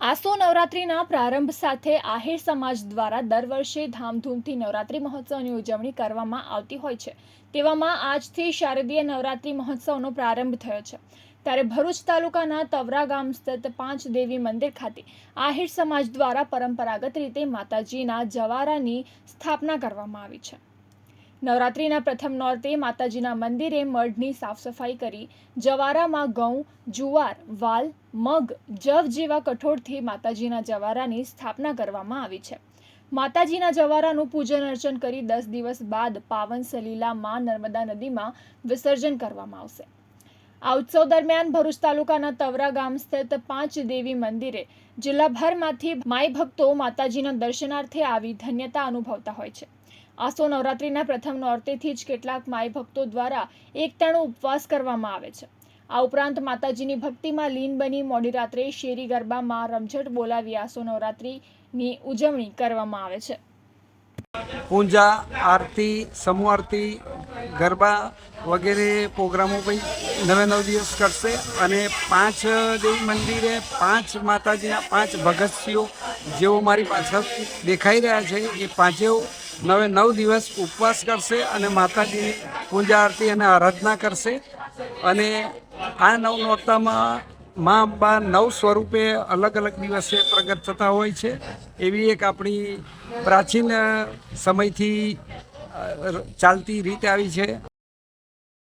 આસો નવરાત્રિના પ્રારંભ સાથે આહિર સમાજ દ્વારા દર વર્ષે ધામધૂમથી નવરાત્રિ મહોત્સવની ઉજવણી કરવામાં આવતી હોય છે. તેવામાં આજથી શારદીય નવરાત્રિ મહોત્સવનો પ્રારંભ થયો છે. ત્યારે ભરૂચ તાલુકાના તવરા ગામ સ્થિત પાંચ દેવી મંદિર ખાતે આહિર સમાજ દ્વારા પરંપરાગત રીતે માતાજીના જવારાની સ્થાપના કરવામાં આવી છે. નવરાત્રિના પ્રથમ નોરતે માતાજીના મંદિરે મઢની સાફ સફાઈ કરી. જવારામાં ઘઉં, જુવાર, વાલ, મગ, જવ જેવા કઠોળથી માતાજીના જવારાની સ્થાપના કરવામાં આવી છે. માતાજીના જવારાનું પૂજન અર્ચન કરી દસ દિવસ બાદ પાવન સલીલા માં નર્મદા નદીમાં વિસર્જન કરવામાં આવશે. આ ઉત્સવ દરમિયાન ભરૂચ તાલુકાના તવરા ગામ સ્થિત પાંચ દેવી મંદિરે જિલ્લાભરમાંથી માઈ ભક્તો માતાજીના દર્શનાર્થે આવી ધન્યતા અનુભવતા હોય છે. આસો નવરાત્રિના પ્રથમ નોરતેથી જ કેટલાક માઈ ભક્તો દ્વારા એકટાણું ઉપવાસ કરવામાં આવે છે. આ ઉપરાંત માતાજીની ભક્તિમાં લીન બની મોડી રાત્રે શેરી ગરબામાં રમઝટ બોલાવી આસો નવરાત્રિની ઉજવણી કરવામાં આવે છે. પૂજા, આરતી, સમૂહ આરતી ગરબા વગેરે પ્રોગ્રામો પણ નવે નવ દિવસ કરશે અને પાંચ દેવી મંદિરે પાંચ માતાજીના પાંચ ભગતસિંહો જેઓ મારી પાછળ દેખાઈ રહ્યા છે, એ પાંચેઓ નવે નવ દિવસ ઉપવાસ કરશે અને માતાજીની પૂજા આરતી અને આરાધના કરશે. અને આ નવ નોરતામાં મા અંબા નવ સ્વરૂપે અલગ અલગ દિવસે પ્રગટ થતા હોય છે, એવી એક આપણી પ્રાચીન સમયથી ચાલતી રીત આવી છે.